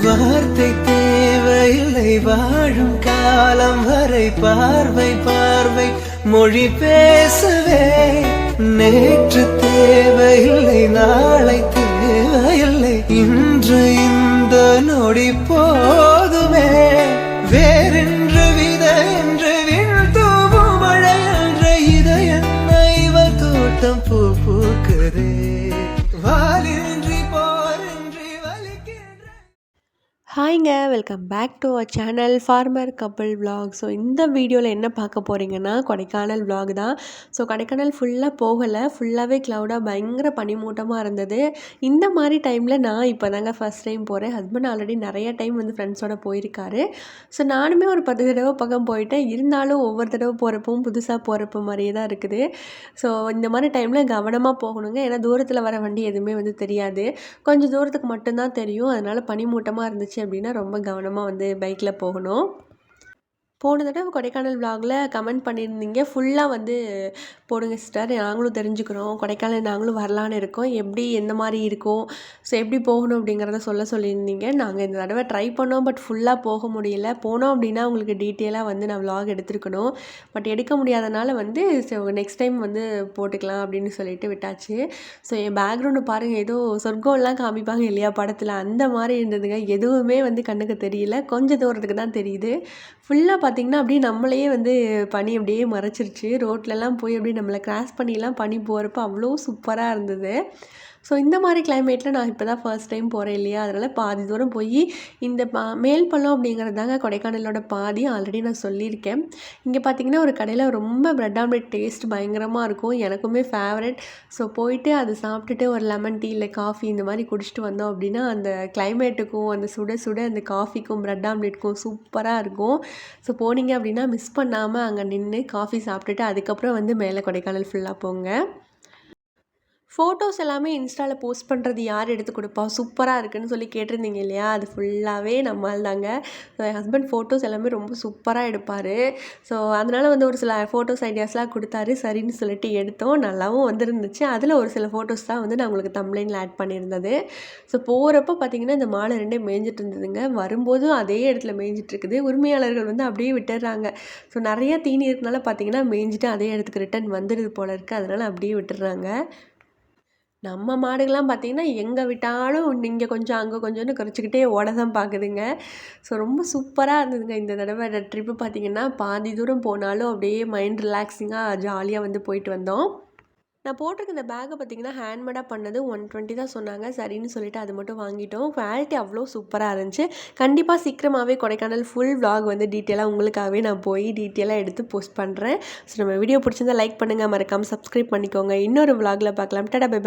வார்த்தை தேவையில்லை வாழும் காலம் வரை பார்வை பார்வை மொழி பேசவே நேற்று தேவையில்லை நாளை தேவையில்லை இன்று இந்த நொடி போதுமே. வேறென்று வித என்று வீழ்த்தூவும் மழை என்ற இதயன்ன இவர் தோட்டம் பூ பூக்குதே. வாலின்றி ஹாய்ங்க welcome back to our channel farmer கப்பல் விலாக் ஸோ இந்த வீடியோவில் என்ன பார்க்க போகிறீங்கன்னா கொடைக்கானல் விலாக் தான். ஸோ கொடைக்கானல் ஃபுல்லாக போகலை. ஃபுல்லாகவே க்ளவுடாக பயங்கர பனிமூட்டமாக இருந்தது. இந்த மாதிரி டைமில் நான் இப்போ தாங்க ஃபஸ்ட் டைம் போகிறேன் ஹஸ்பண்ட் ஆல்ரெடி நிறைய டைம் வந்து ஃப்ரெண்ட்ஸோட போயிருக்காரு. ஸோ நானுமே ஒரு பத்து தடவை பக்கம் போயிட்டேன். இருந்தாலும் ஒவ்வொரு தடவை போகிறப்பவும் புதுசாக போகிறப்ப மாதிரியே தான் இருக்குது. ஸோ இந்த மாதிரி டைமில் கவனமாக போகணுங்க. ஏன்னா தூரத்தில் வர வண்டி எதுவுமே வந்து தெரியாது. கொஞ்சம் தூரத்துக்கு மட்டும்தான் தெரியும். அதனால் பனிமூட்டமாக இருந்துச்சு. அப்படின்னா ரொம்ப கவனமாக வந்து பைக்கில் போகணும். போன தடவை கொடைக்கானல் vlogல கமெண்ட் பண்ணியிருந்தீங்க. ஃபுல்லாக வந்து போடுங்க சிஸ்டர் நாங்களும் தெரிஞ்சுக்கிறோம். கொடைக்கானல் நாங்களும் வரலான்னு இருக்கோம். எப்படி எந்த மாதிரி இருக்கும்? ஸோ எப்படி போகணும் அப்படிங்கிறத சொல்ல சொல்லியிருந்தீங்க. நாங்கள் இந்த தடவை ட்ரை பண்ணோம் பட் ஃபுல்லாக போக முடியல. போனோம் அப்படின்னா உங்களுக்கு டீட்டெயிலாக வந்து நான் vlog எடுத்துருக்கணும். பட் எடுக்க முடியாதனால வந்து ஸோ நெக்ஸ்ட் டைம் வந்து போட்டுக்கலாம் அப்படின்னு சொல்லிட்டு விட்டாச்சு. ஸோ என் பேக்ரவுண்டு பாருங்கள் ஏதோ சொர்க்கம்லாம் காமிப்பாங்க இல்லையா படத்தில்? அந்த மாதிரி இருந்ததுங்க. எதுவுமே வந்து கண்ணுக்கு தெரியல. கொஞ்சம் தூரத்துக்கு தான் தெரியுது. ஃபுல்லாக பார்த்தீங்கன்னா அப்படியே நம்மளையே வந்து பனி அப்படியே மறைச்சிருச்சு. ரோட்லலாம் போய் அப்படியே நம்மளை கிராஸ் பண்ணிலாம் பனி போகிறப்ப அவ்வளோ சூப்பராக இருந்தது. ஸோ இந்த மாதிரி கிளைமேட்டில் நான் இப்போ தான் ஃபர்ஸ்ட் டைம் போகிறேன் இல்லையா? அதனால் பாதி தூரம் போய் இந்த பா மேல் பள்ளம் அப்படிங்கிறது தாங்க கொடைக்கானலோட பாதி ஆல்ரெடி நான் சொல்லியிருக்கேன். இங்கே பார்த்தீங்கன்னா ஒரு கடையில் ரொம்ப பிரெட் ஆம்லெட் டேஸ்ட் பயங்கரமாக இருக்கும். எனக்குமே ஃபேவரட் ஸோ போயிட்டு அது சாப்பிட்டுட்டு ஒரு லெமன் டீ இல்லை காஃபி இந்த மாதிரி குடிச்சிட்டு வந்தோம் அப்படின்னா அந்த கிளைமேட்டுக்கும் அந்த சுட சுட அந்த காஃபிக்கும் பிரெட் ஆம்லெட்டுக்கும் சூப்பராக இருக்கும். ஸோ போனீங்க அப்படின்னா மிஸ் பண்ணாமல் அங்கே நின்று காஃபி சாப்பிட்டுட்டு அதுக்கப்புறம் வந்து மேலே கொடைக்கானல் ஃபுல்லாக போங்க. ஃபோட்டோஸ் எல்லாமே இன்ஸ்டாவில் போஸ்ட் பண்ணுறது யார் எடுத்து கொடுப்பா? சூப்பராக இருக்குன்னு சொல்லி கேட்டிருந்தீங்க இல்லையா? அது ஃபுல்லாகவே நம்மால் தாங்க. என் ஹஸ்பண்ட் ஃபோட்டோஸ் எல்லாமே ரொம்ப சூப்பராக எடுப்பார். ஸோ அதனால் வந்து ஒரு சில ஃபோட்டோஸ் ஐடியாஸ்லாம் கொடுத்தாரு. சரின்னு சொல்லிட்டு எடுத்தோம். நல்லாவும் வந்துருந்துச்சு. அதில் ஒரு சில ஃபோட்டோஸ் தான் வந்து நான் உங்களுக்கு தம்ப்ளைனில் ஆட் பண்ணியிருந்தது. ஸோ போகிறப்ப பார்த்தீங்கன்னா இந்த மாலை ரெண்டே மேய்ஞ்சிட்டு இருந்ததுங்க. வரும்போதும் அதே இடத்துல மேய்ஞ்சிட்டு இருக்குது. உரிமையாளர்கள் வந்து அப்படியே விட்டுடுறாங்க ஸோ நிறைய தீனி இருக்கனால பார்த்தீங்கன்னா மேய்ஞ்சிட்டு அதே இடத்துக்கு ரிட்டர்ன் வந்துடுது போல இருக்குது அதனால் அப்படியே விட்டுடுறாங்க நம்ம மாடுகள்லாம் பார்த்தீங்கன்னா எங்கே விட்டாலும் இங்கே கொஞ்சம் அங்கே கொஞ்சம்னு குறைச்சிக்கிட்டே ஓட தான் பார்க்குதுங்க. ஸோ ரொம்ப சூப்பராக இருந்ததுங்க இந்த தடவை ட்ரிப்பு பார்த்தீங்கன்னா. பாதி தூரம் போனாலும் அப்படியே மைண்ட் ரிலாக்ஸிங்காக ஜாலியாக வந்து போயிட்டு வந்தோம். நான் போட்டிருக்க இந்த பேக்கை பார்த்தீங்கன்னா ஹேண்ட்மேடாக பண்ணது ஒன் டுவெண்ட்டி தான் சொன்னாங்க. சரின்னு சொல்லிட்டு அது மட்டும் வாங்கிட்டோம். குவாலிட்டி அவ்வளோ சூப்பராக இருந்துச்சு. கண்டிப்பாக சீக்கிரமாகவே கொடைக்கானல் ஃபுல் vlog வந்து டீட்டெயிலாக உங்களுக்காகவே நான் போய் டீட்டெயிலாக எடுத்து போஸ்ட் பண்ணுறேன் ஸோ நம்ம வீடியோ பிடிச்சிருந்தா லைக் பண்ணுங்கள் மறக்காமல் சப்ஸ்கிரைப் பண்ணிக்கோங்க. இன்னொரு வளாகில் பார்க்கலாம். டடா பை